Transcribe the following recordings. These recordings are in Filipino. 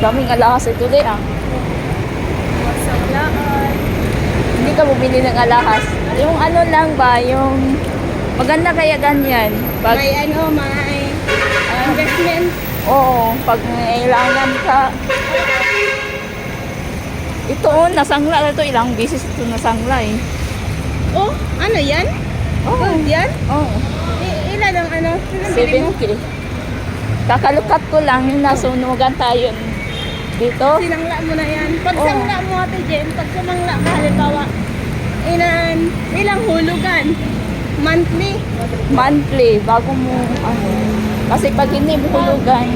Daming alahas ito din ah. Hindi ka bumili ng alahas. Yung ano lang ba, yung maganda kaya ganyan. Pag, May ano, may investment. oo, pag kailangan ka. Ito oh, nasangla na ito. Ilang beses ito nasangla eh. Oh, ano yan? Oo. Gold yan? Oo. I- ilan ang ano? Ilan bili mo? 70. Kakalukat ko lang yung nasunugan tayo dito. Sinangla mo na yan. Pag Oo. sangla mo ate Jen, pag sumangla ka halimbawa, ilan, ilang hulugan? Monthly. Monthly, bago mo, ano. Kasi pag hindi mo hulugan,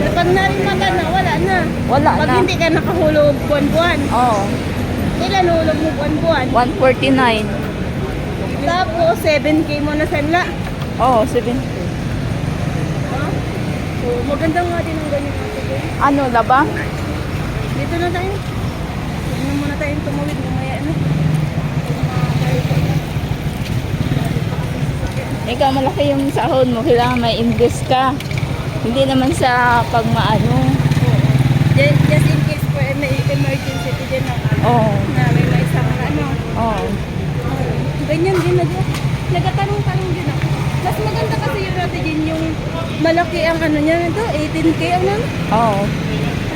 Pag narimata na, wala na. wala Pag na. hindi ka nakahulog buwan-buwan, Oo. ilan hulog mo buwan-buwan? 149. Tapos 7K mo na sanla. Oo, 70. Ha? So, maganda nga din ang ganyan. Ano, labang? Dito na tayo. Huwag na muna tayong tumawid mamaya na. Ikaw, malaki yung sahod mo. Kailangan may invest ka. Hindi naman sa pag maano. Just, just in case for may emergency ko dyan na, Oo. na may may isang ano. Oo. Ganyan din na dyan. Nagatanong-tanong din ako. Mas maganda kasi yung natin din yung malaki ang ano niya ito, 18K ano? Oo.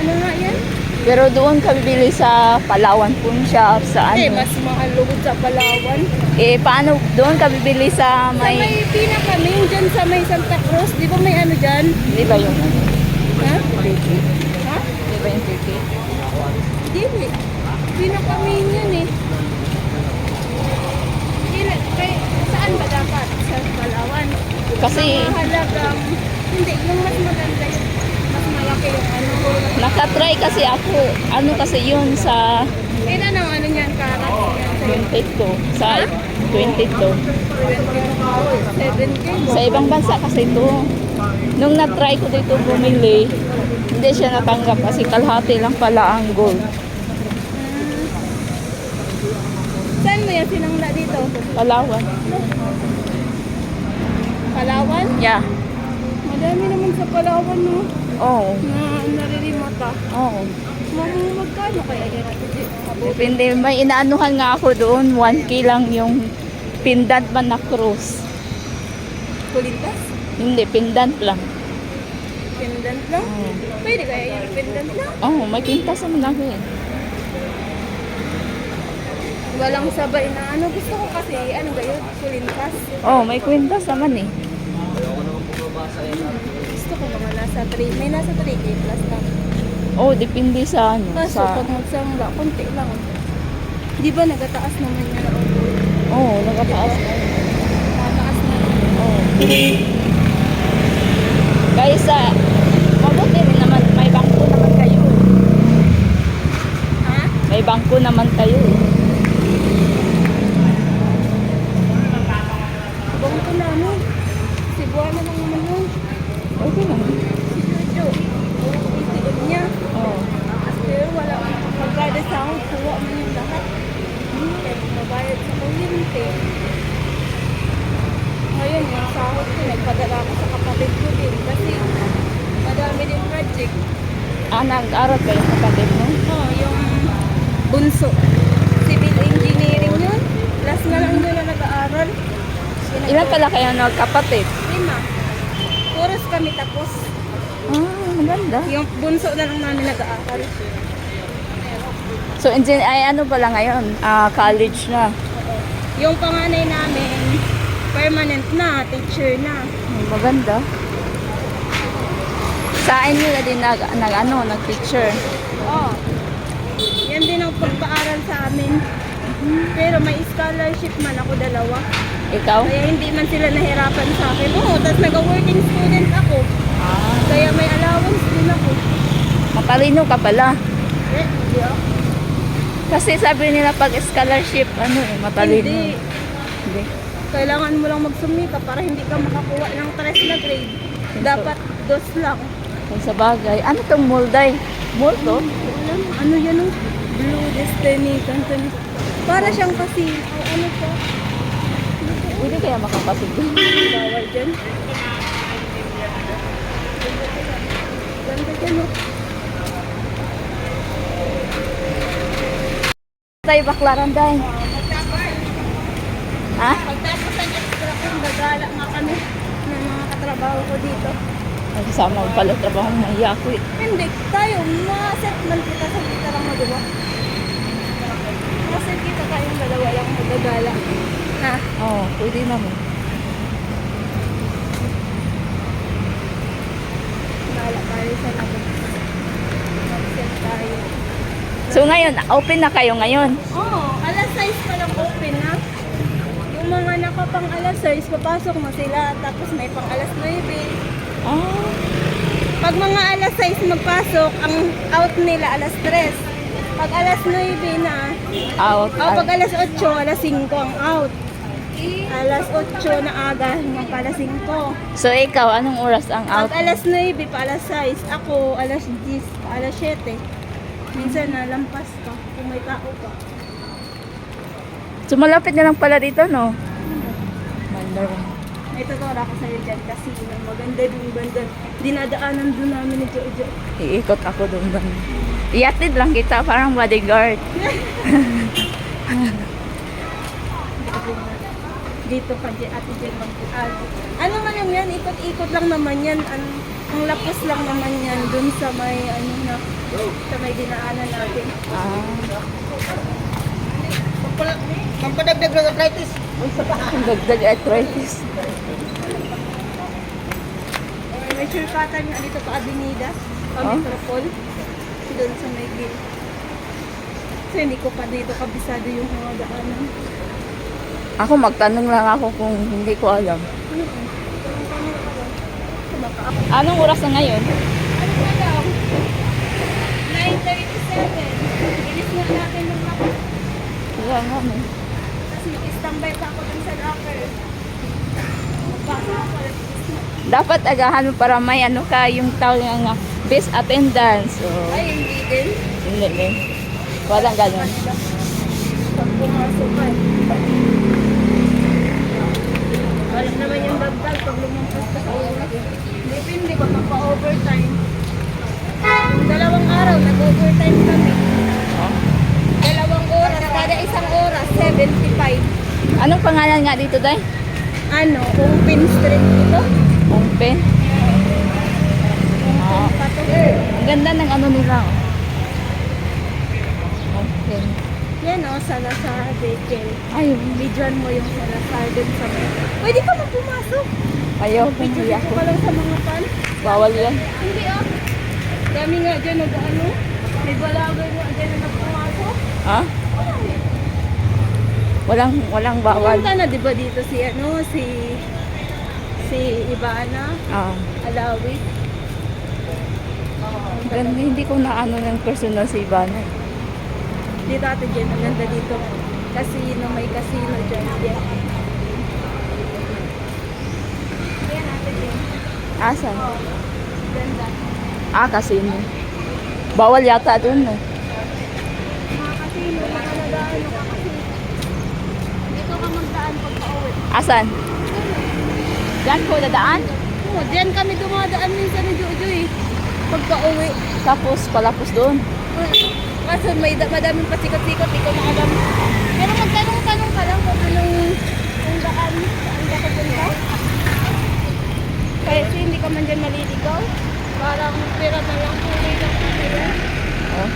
Ano nga yan? Pero doon ka bibili sa Palawan Pawn Shop, sa Eh, ano. mas mahal lugod sa Palawan. Eh, paano? Doon ka bibili sa Sa may... may pinakamin dyan sa may Santa Cruz, di ba may ano dyan? Di ba yung... Ha? 30? Ha? Di ba yung 30? Dili. Pinakamin yan eh. Dili. Kay, saan ba dapat? Sa Palawan. Kasi Ang mahalagang, hindi, yung mas maganda yung mas malaki yung ano. Nakatry kasi ako. Ano kasi yun sa Ilan ang ano niyan, karat niyan sa'yo? 22. Sa 22. 7K. Sa ibang bansa kasi ito. Nung na-try ko dito bumili, hindi siya natanggap kasi kalahati lang pala ang gold. Saan mo yan sinangla dito? Palawan. Palawan? Yeah. Madami naman sa Palawan, no? Oo. Na naririmata. Oo. Mga magkano kaya yan? Depende. May inaanuhan nga ako doon. 1K lang yung pendant man na cross. Kulintas? Hindi, pendant lang. Pendant lang? Oo. Pwede kaya yung pendant lang? Oo, may pintas naman ako eh. Walang sabay na ano. Gusto ko kasi, ano ba yun? Kulintas. Oo, may kwintas naman eh. Gusto ko mga nasa 3. May nasa 3K plus lang. Oo, depende sa ano. Kaso Sa, pag magsangla, konti lang. Di ba nagataas naman yun ang oo, nakataas na yun. Mataas na. Oo. Kaysa, mabuti rin naman, may bangko naman kayo. Ha? May bangko naman kayo eh. Ibang ko namin. Cebuana lang naman yun. Okay lang. Si Jojo. ATM niya. Oo. Pero wala akong pagkada sahod. Kuha mo yung lahat. Kaya mabayad sa kuryente. Ngayon, yung sahod ko, nagpadala ako sa kapatid ko din. Kasi madami din project. Nag-aral kayo kapatid mo? Oh, yung bunso. Civil engineering yun. Last na lang yun na nag-aaral. Ilan pala kayo nagkapatid? Lima. Puros kami tapos. Ah, maganda. Yung bunso na lang namin nag-aaral. So, engine, ay ano pala ngayon? Ah, college na. Yung panganay namin, permanent na, teacher na. Maganda. Sa inyo na din nag, nag ano, nag-teacher. Oh. Yan din ang pagpaaral sa amin. Pero may scholarship man ako dalawa. Ikaw? Kaya hindi man sila nahirapan sa akin. Oo, tapos nag-working student ako. Ah, Kaya may allowance din ako. matalino ka pala. Eh, hindi ako. Kasi sabi nila pag scholarship, ano eh, matalino. Hindi. Hindi. Kailangan mo lang magsumika para hindi ka makakuha ng tres na grade. Dapat dos lang. Kung sa bagay. Ano tong mulday? Multo? Alam, ano yan o? Blue Destiny, Company. Para siyang kasi, oh, ano siya? Hindi kaya makapasig doon. Bawal dyan. Ganda dyan oh. o. Tayo baklaran dahil. Ah, ha? Pagtapos ang extra kong, gagala nga kami ng mga katrabaho ko dito. Ay, kasama ko pala trabaho ng iya ko eh. Hindi, tayo, ma-set man kita sa kita lang mo, di ba? Ma-set kita tayong dalawa lang magagala. Ha? Oo, oh, pwede naman. Gala tayo sa labas. Mag-set tayo. So ngayon, open na kayo ngayon. Oo, alas 6 pa lang open ha. Yung mga nakapang alas 6, papasok mo sila. Tapos may pang alas 9. Ah, Pag mga alas 6 magpasok, ang out nila alas 3. Pag alas 9 na, out. o pag alas 8, alas 5 ang out. Alas 8 na aga, hanggang pa alas 5. So ikaw, anong oras ang out? Pag alas 9 pa alas 6, ako alas 10 pa alas 7. Minsan nalampas ka kung may tao pa. So malapit na lang pala dito, no? Mandarin. May tuturo ako sa'yo dyan kasi maganda yung banda. Dinadaanan doon namin ni Jojo. Iikot ako doon doon. Iatid lang kita, parang bodyguard. Dito pa dyan, ate dyan mag Ano man yung yan, ikot-ikot lang naman yan. Ang, ang lapos lang naman yan doon sa may, ano na, sa may dinaanan natin. Ah, Pampadagdag ng arthritis. Ang dagdag arthritis. May surfatan nga dito pa Avenida, pa Oh? Metropol. Doon sa may gate. So hindi ko pa dito kabisado yung mga daanan. Ako magtanong lang ako kung hindi ko alam. Kumaka Anong oras na ngayon? Ano na daw? 9.37. Ilis nga natin ng mapa. Wala nga. Mag-standby pa ako dun sa locker. Dapat agahan mo para may ano ka, yung tawag nga best attendance. So, Ay, hindi din. hindi din. Walang ganun. Pag pumasok ka. Wala naman yung dagdag pag lumampas ka sa oras. Depende ba pa-overtime. Yung dalawang araw, nag-overtime kami. Dalawang oras, kada isang oras, 75. Anong pangalan nga dito, Day? Ano, open street dito? Open. Ah, to. ang ganda ng ano nila. oh. Open. Yan o, Salazar Bekel. Ay, Bidyan mo yung Salazar dun sa may... Pwede ka magpumasok. ayaw ko Video hindi ko ako. pa lang sa mga pan. Bawal yan. Hindi ah. Dami nga dyan nag ano. May balagay nga dyan na nagpumasok. Ha? Walang, walang bawal. Pumunta na di ba dito si ano, si... Si Ivana Ah, Alawi. ang ganda, hindi ko na ano ng personal si Ivana. eh. Di dati dyan, ang ganda dito. Casino, may casino dyan. Yan. Yan natin dyan. Asan? Ganda. Ah, casino. Bawal yata dun eh. Mga casino, mga nagaan, mga casino. Dito ka magdaan pag pauwi. Asan? Diyan ko dadaan. Oo, diyan kami dumadaan minsan ni Jojo eh. Pagka uwi. Tapos palapos doon. Kaso may da- madaming pasikot-sikot, ko na alam. Pero magtanong-tanong ka lang kung anong kung daan, saan ka pupunta. Kasi hindi ka man dyan maliligaw. Parang pera na lang tuloy lang. Oh.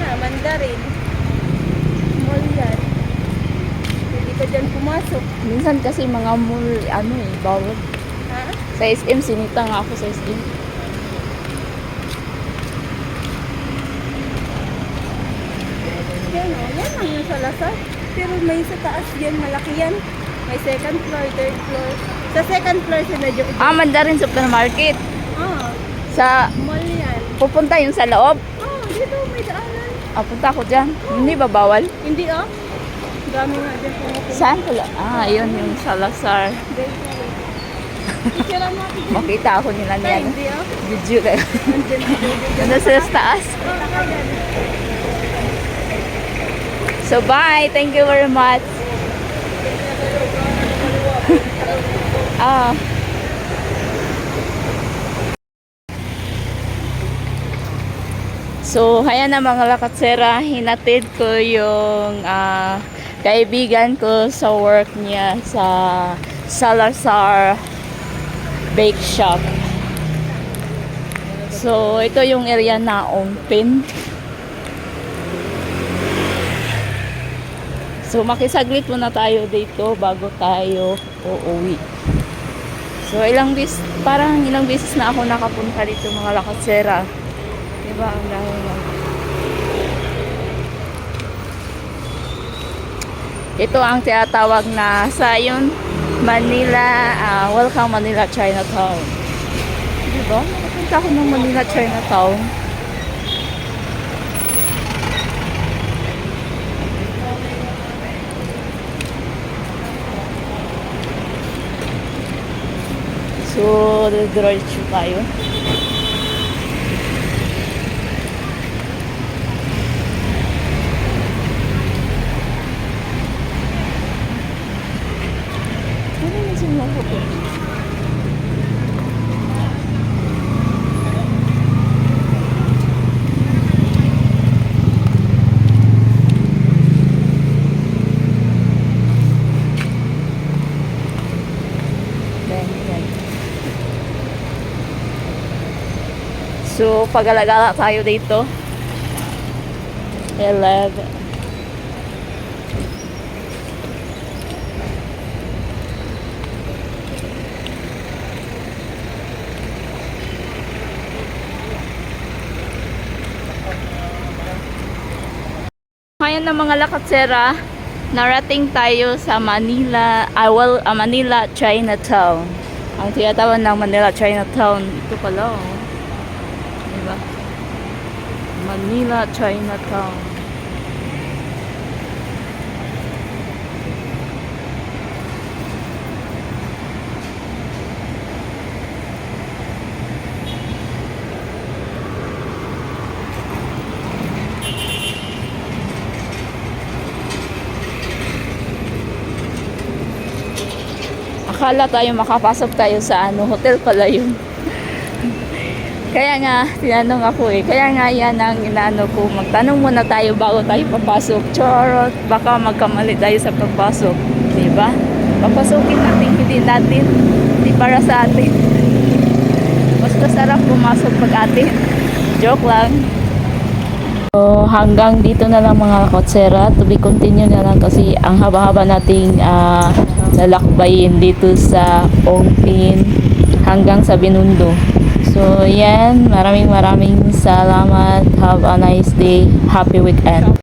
Ah, Mandarin. Mall yan. Hindi ka dyan pumasok. Minsan kasi mga mall, ano eh, bawal. Ha? Sa SM, sinita nga ako sa SM. Yan o, yan Salazar. Pero may sa taas yan, malaki yan. May second floor, third floor. Sa second floor si Nadyo. Ah, Mandarin Supermarket. Ah, Sa, mall yan. pupunta yung sa loob. Ah, dito may daanan. Ah, punta ako dyan. Hindi ba bawal? Hindi ah. Dami nga dyan pumupunta. Saan pala? Ah, yun yung Salazar. Makita ako nila niya. hindi ah. Video na. Dyan. Nasa taas. So, bye. Thank you very much. ah. So, ayan na mga lakatsera, hinatid ko yung ah, kaibigan ko sa work niya sa Salazar Bake Shop. So, ito yung area na open. So, makisaglit muna tayo dito bago tayo uuwi. So, ilang bis, parang ilang beses na ako nakapunta dito mga lakatsera. Diba, ang dami Ito ang tinatawag na sa yun, Manila, ah, Welcome Manila Chinatown. Diba? Nakapunta ako ng Manila Chinatown. So, diretso tayo. Ano yung simula ko po? Ganyan. So, pag-alagala tayo dito. 11. Ngayon na mga lakatsera, narating tayo sa Manila, ah, well, ah, Manila Chinatown. Ang tiyatawag ng Manila Chinatown, ito pala oh. Diba? Manila Chinatown. Akala tayo makapasok tayo sa ano, hotel pala yun. Kaya nga, tinanong ako eh. Kaya nga yan ang inaano ko. Magtanong muna tayo bago tayo papasok. Charot, baka magkamali tayo sa pagpasok. Diba? Papasukin natin, hindi natin. Hindi para sa atin. Mas masarap pumasok pag atin. Joke lang. So, hanggang dito na lang mga kotsera. To be continue na lang kasi ang haba-haba nating ah, lalakbayin dito sa Ongpin hanggang sa Binundo. So, yan. Maraming maraming salamat. Have a nice day. Happy weekend.